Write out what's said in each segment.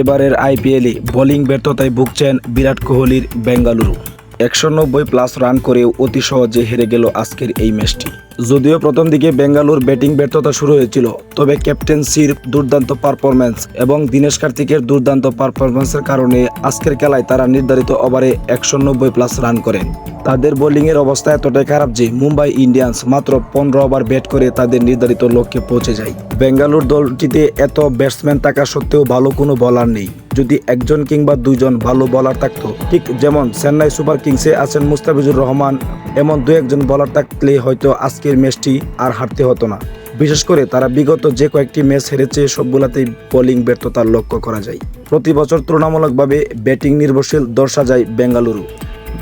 এবারের আইপিএলে বোলিং ব্যর্থতায় ভুগছেন বিরাট কোহলির বেঙ্গালুরু। একশো নব্বই প্লাস রান করেও অতি সহজে হেরে গেল আজকের এই ম্যাচটি। যদিও প্রথম দিকে বেঙ্গালুর ব্যাটিং ব্যর্থতা শুরু হয়েছিল, তবে ক্যাপ্টেন্সির দুর্দান্ত পারফরম্যান্স এবং দীনেশ কার্তিকের দুর্দান্ত পারফরম্যান্সের কারণে আজকের খেলায় তারা নির্ধারিত ওভারে একশো নব্বই প্লাস রান করেন। তাদের বোলিংয়ের অবস্থা এতটাই খারাপ যে মুম্বাই ইন্ডিয়ান্স মাত্র পনেরো ওভার ব্যাট করে তাদের নির্ধারিত লক্ষ্যে পৌঁছে যায়। বেঙ্গালুর দলটিতে এত ব্যাটসম্যান থাকা সত্ত্বেও ভালো কোনো বলার নেই। যদি একজন কিংবা দুজন ভালো বলার থাকতো, ঠিক যেমন চেন্নাই সুপার কিংসে আছেন মুস্তাফিজুর রহমান এমন দু একজন বলার থাকলে হয়তো আজকের ম্যাচটি আর হারতে হতো না। বিশেষ করে তারা বিগত যে কয়েকটি ম্যাচ হেরেছে, সবগুলাতেই বোলিং ব্যর্থতার লক্ষ্য করা যায়। প্রতি বছর তুলনামূলকভাবে ব্যাটিং নির্ভরশীল দল সাজায় বেঙ্গালুরু।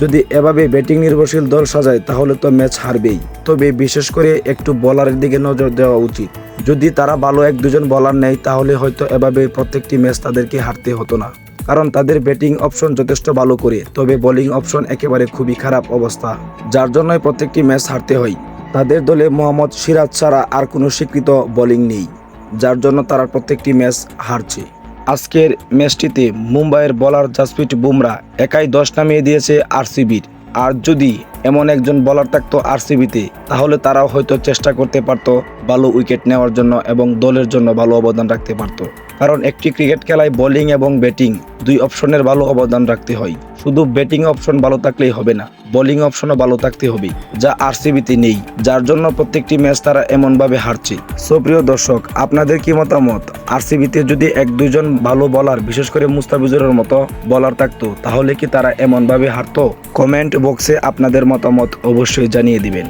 যদি এভাবে ব্যাটিং নির্ভরশীল দল সাজায়, তাহলে তো ম্যাচ হারবেই। তবে বিশেষ করে একটু বলারের দিকে নজর দেওয়া উচিত। যদি তারা ভালো এক দুজন বলার নেয়, তাহলে হয়তো এভাবে প্রত্যেকটি ম্যাচ তাদেরকে হারতে হতো না। কারণ তাদের ব্যাটিং অপশন যথেষ্ট ভালো করে, তবে বোলিং অপশন একেবারে খুবই খারাপ অবস্থা, যার জন্যই প্রত্যেকটি ম্যাচ হারতে হয়। তাদের দলে মোহাম্মদ সিরাজ ছাড়া আর কোনো স্বীকৃত বোলিং নেই, যার জন্য তারা প্রত্যেকটি ম্যাচ হারছে। আজকের ম্যাচটিতে মুম্বাইয়ের বলার জাসপ্রিট বুমরা একাই দশ নামিয়ে দিয়েছে আরসিবির। আর যদি এমন একজন বলার থাকতো আরসিবিতে তাহলে তারাও হয়তো চেষ্টা করতে পারতো ভালো উইকেট নেওয়ার জন্য এবং দলের জন্য ভালো অবদান রাখতে পারতো। কারণ একটি ক্রিকেট খেলায় বোলিং এবং ব্যাটিং দুই অপশনের ভালো অবদান রাখতে হয়। শুধু ব্যাটিং অপশন ভালো থাকলেই হবে না বোলিং অপশনও ভালো থাকতে হবে, যা আরসিবিতে নেই, যার জন্য প্রত্যেকটি ম্যাচ তারা এমনভাবে হারছে। সুপ্রিয় দর্শক, আপনাদের কি মতামত? আরসিবিতে যদি এক দুজন ভালো বলার বিশেষ করে মুস্তাফিজুরের মতো বলার থাকতো, তাহলে কি তারা এমনভাবে হারতো? কমেন্ট বক্সে আপনাদের মতামত অবশ্যই জানিয়ে দিবেন।